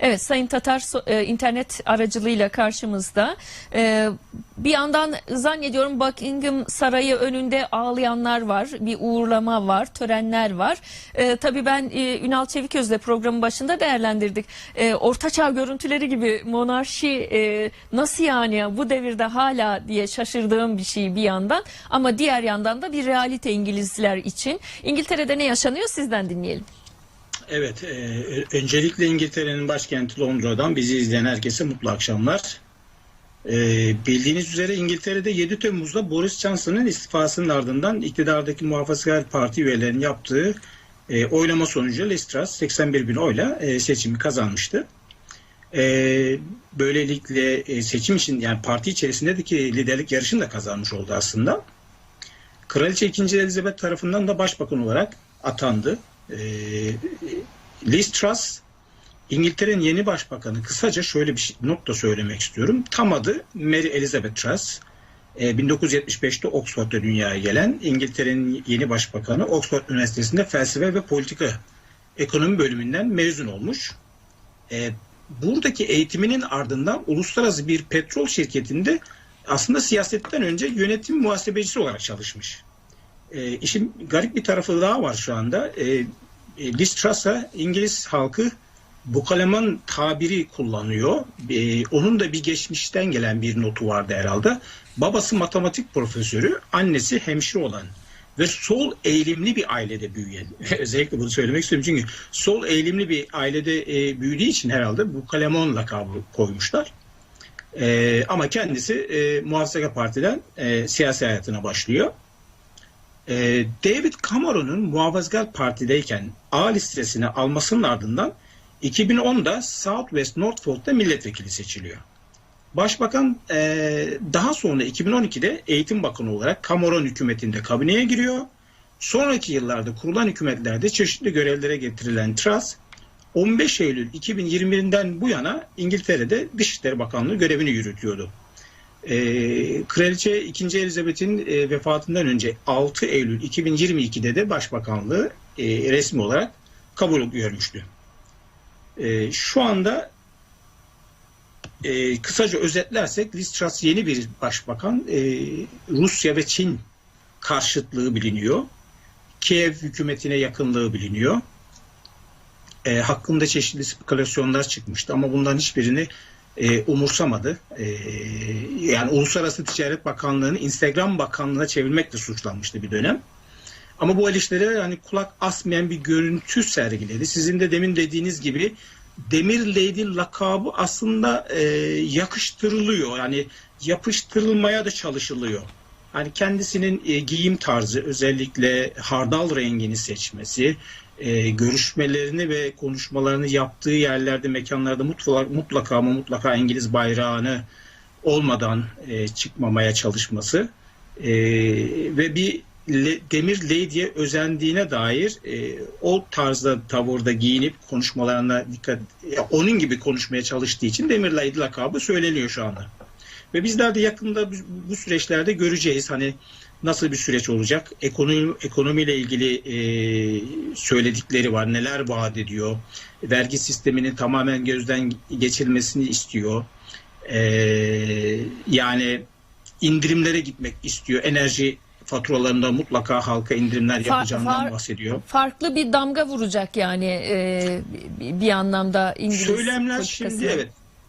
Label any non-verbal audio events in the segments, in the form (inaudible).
Evet Sayın Tatar e, internet aracılığıyla karşımızda. E, bir yandan zannediyorum Buckingham Sarayı önünde ağlayanlar var. Bir uğurlama var, törenler var. E, tabii ben Ünal Çeviköz'le programın başında değerlendirdik. Ortaçağ görüntüleri gibi monarşi nasıl yani bu devirde hala diye şaşırdığım bir şey bir yandan. Ama diğer yandan da bir realite İngilizler için. İngiltere'de ne yaşanıyor sizden dinleyelim. Evet, e, öncelikle İngiltere'nin başkenti Londra'dan bizi izleyen herkese mutlu akşamlar. E, bildiğiniz üzere İngiltere'de 7 Temmuz'da Boris Johnson'ın istifasının ardından iktidardaki Muhafazakar Parti üyelerinin yaptığı e, oylama sonucu Liz Truss 81 bin oyla e, seçimi kazanmıştı. E, böylelikle e, seçim için yani parti içerisindeki liderlik yarışını da kazanmış oldu aslında. Kraliçe 2. Elizabeth tarafından da başbakan olarak atandı. E, Liz Truss İngiltere'nin yeni başbakanı kısaca şöyle bir şey, nokta söylemek istiyorum. Tam adı Mary Elizabeth Truss. E, 1975'te Oxford'da dünyaya gelen İngiltere'nin yeni başbakanı Oxford Üniversitesi'nde felsefe ve politika ekonomi bölümünden mezun olmuş. E, buradaki eğitiminin ardından uluslararası bir petrol şirketinde aslında siyasetten önce yönetim muhasebecisi olarak çalışmış. E, işin garip bir tarafı daha var şu anda. E, Liz İngiliz halkı Bukaleman tabiri kullanıyor. E, onun da bir geçmişten gelen bir notu vardı herhalde. Babası matematik profesörü, annesi hemşire olan ve sol eğilimli bir ailede büyüyen. (laughs) Özellikle bunu söylemek istiyorum çünkü sol eğilimli bir ailede e, büyüdüğü için herhalde Bukaleman lakabı koymuşlar. E, ama kendisi e, Muhafazakar Parti'den e, siyasi hayatına başlıyor. E, David Cameron'un Muhafazakar Parti'deyken A listesine almasının ardından 2010'da South West Norfolk'ta milletvekili seçiliyor. Başbakan e, daha sonra 2012'de eğitim bakanı olarak Cameron hükümetinde kabineye giriyor. Sonraki yıllarda kurulan hükümetlerde çeşitli görevlere getirilen Truss 15 Eylül 2021'den bu yana İngiltere'de Dışişleri Bakanlığı görevini yürütüyordu. E, Kraliçe 2. Elizabeth'in e, vefatından önce 6 Eylül 2022'de de başbakanlığı e, resmi olarak kabul görmüştü. E, şu anda e, kısaca özetlersek Liz Truss yeni bir başbakan. E, Rusya ve Çin karşıtlığı biliniyor. Kiev hükümetine yakınlığı biliniyor. E, hakkında çeşitli spekülasyonlar çıkmıştı ama bunların hiçbirini e, umursamadı. E, yani Uluslararası Ticaret Bakanlığı'nı Instagram Bakanlığı'na çevirmekle suçlanmıştı bir dönem. Ama bu eleştirilere hani kulak asmayan bir görüntü sergiledi. Sizin de demin dediğiniz gibi Demir Lady lakabı aslında e, yakıştırılıyor. Yani yapıştırılmaya da çalışılıyor. Hani kendisinin e, giyim tarzı özellikle hardal rengini seçmesi, e, görüşmelerini ve konuşmalarını yaptığı yerlerde, mekanlarda mutlaka, mutlaka ama mutlaka İngiliz bayrağını olmadan e, çıkmamaya çalışması e, ve bir Le, Demir Lady'ye özendiğine dair e, o tarzda tavırda giyinip konuşmalarına dikkat ya, onun gibi konuşmaya çalıştığı için Demir Lady lakabı söyleniyor şu anda. Ve bizler de yakında bu, bu süreçlerde göreceğiz hani nasıl bir süreç olacak. Ekonomi ekonomiyle ilgili e, söyledikleri var. Neler vaat ediyor. Vergi sisteminin tamamen gözden geçilmesini istiyor. E, yani indirimlere gitmek istiyor. Enerji faturalarında mutlaka halka indirimler yapacağından far- bahsediyor. Farklı bir damga vuracak yani e, bir- anlamda İngiliz Söylemler politikasına. şimdi evet.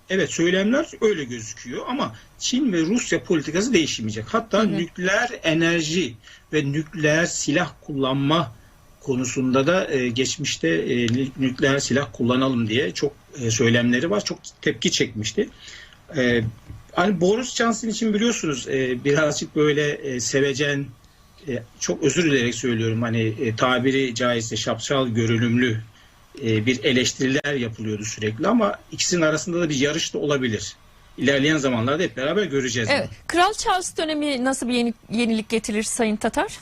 Evet söylemler öyle gözüküyor ama Çin ve Rusya politikası değişmeyecek. Hatta Hı hı. nükleer enerji ve nükleer silah kullanma konusunda da e, geçmişte e, nü- nükleer silah kullanalım diye çok e, söylemleri var. Çok tepki çekmişti. E, hani Boris Johnson için biliyorsunuz e, birazcık böyle e, sevecen e, çok özür dilerim söylüyorum hani e, tabiri caizse şapşal görünümlü e, bir eleştiriler yapılıyordu sürekli ama ikisinin arasında da bir yarış da olabilir. İlerleyen zamanlarda hep beraber göreceğiz. Evet. Kral Charles dönemi nasıl bir yeni, yenilik getirir Sayın Tatar?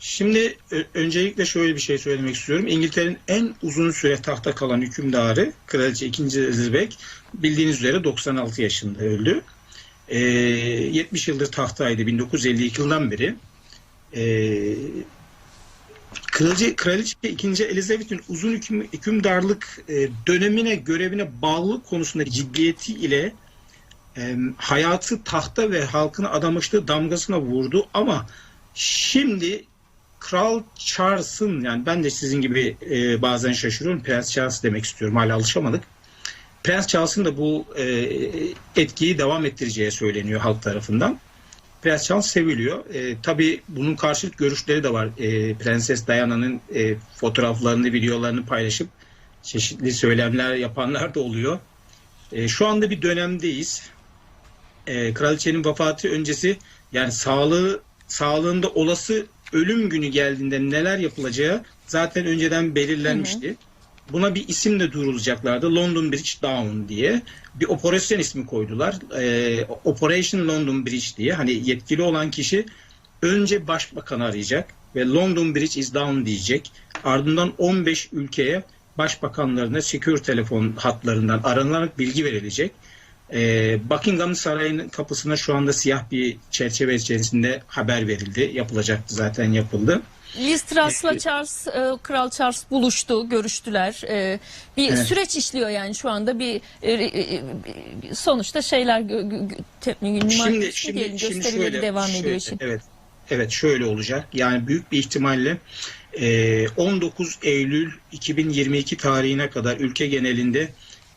Şimdi ö- öncelikle şöyle bir şey söylemek istiyorum. İngiltere'nin en uzun süre tahta kalan hükümdarı Kraliçe 2. Elizabeth bildiğiniz üzere 96 yaşında öldü. Ee, 70 yıldır tahtaydı 1952 yıldan beri. Ee, Kraliçe, Kraliçe 2. Elizabeth'in uzun hüküm, hükümdarlık e, dönemine, görevine bağlılık konusunda ciddiyeti ile e, hayatı tahta ve halkına adamışlığı damgasına vurdu ama şimdi Kral Charles'ın yani ben de sizin gibi e, bazen şaşırıyorum. Prens Charles demek istiyorum. Hala alışamadık. Prens Charles'ın da bu etkiyi devam ettireceği söyleniyor halk tarafından. Prens Charles seviliyor. E, tabii bunun karşıt görüşleri de var. E, Prenses Diana'nın e, fotoğraflarını, videolarını paylaşıp çeşitli söylemler yapanlar da oluyor. E, şu anda bir dönemdeyiz. E, kraliçenin vefatı öncesi yani sağlığı sağlığında olası ölüm günü geldiğinde neler yapılacağı zaten önceden belirlenmişti. Buna bir isim de duyurulacaklardı. London Bridge Down diye. Bir operasyon ismi koydular. Ee, Operation London Bridge diye. Hani yetkili olan kişi önce başbakanı arayacak ve London Bridge is down diyecek. Ardından 15 ülkeye başbakanlarına secure telefon hatlarından aranarak bilgi verilecek. Ee, Buckingham Sarayı'nın kapısına şu anda siyah bir çerçeve içerisinde haber verildi. Yapılacaktı zaten yapıldı. Liz Truss'la Charles, e, Kral Charles buluştu, görüştüler. E, bir Evet. süreç işliyor yani şu anda bir e, e, e, sonuçta şeyler gö, gö, gö- te- Şimdi diyelim, şimdi şimdi şöyle devam şöyle, ediyor işin. Evet. Evet şöyle olacak. Yani büyük bir ihtimalle e, 19 Eylül 2022 tarihine kadar ülke genelinde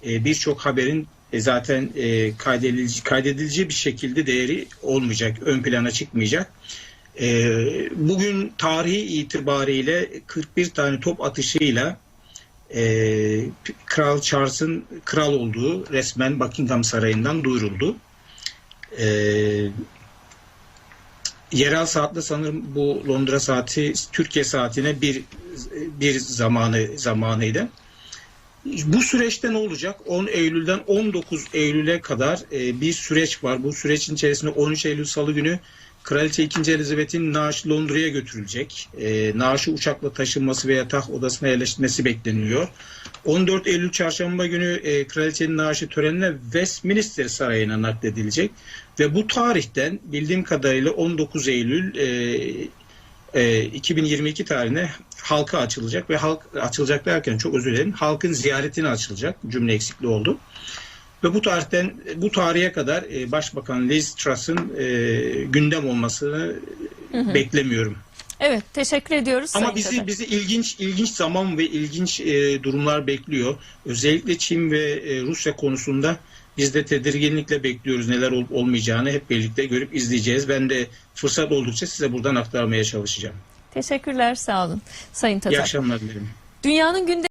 e, birçok haberin e, zaten e, kaydedici, kaydedilici bir şekilde değeri olmayacak, ön plana çıkmayacak. E, bugün tarihi itibariyle 41 tane top atışıyla e, Kral Charles'ın kral olduğu resmen Buckingham Sarayı'ndan duyuruldu. E, yerel saatte sanırım bu Londra saati Türkiye saatine bir bir zamanı zamanıydı. Bu süreçte ne olacak? 10 Eylül'den 19 Eylül'e kadar e, bir süreç var. Bu sürecin içerisinde 13 Eylül Salı günü Kraliçe 2. Elizabeth'in naaşı Londra'ya götürülecek. E, naaşı uçakla taşınması veya taht odasına yerleştirilmesi bekleniyor. 14 Eylül Çarşamba günü e, Kraliçenin naaşı törenine Westminster Sarayı'na nakledilecek. Ve bu tarihten bildiğim kadarıyla 19 Eylül e, e, 2022 tarihine halka açılacak ve halk açılacak derken çok özür dilerim halkın ziyaretine açılacak cümle eksikliği oldu. Ve bu tarihten bu tarihe kadar e, Başbakan Liz Truss'ın e, gündem olmasını beklemiyorum. Evet, teşekkür ediyoruz. Ama bizi Tatar. bizi ilginç ilginç zaman ve ilginç e, durumlar bekliyor. Özellikle Çin ve e, Rusya konusunda biz de tedirginlikle bekliyoruz neler olup olmayacağını hep birlikte görüp izleyeceğiz. Ben de fırsat oldukça size buradan aktarmaya çalışacağım. Teşekkürler, sağ olun. Sayın İyi Tatar. akşamlar dilerim. Dünyanın gündemi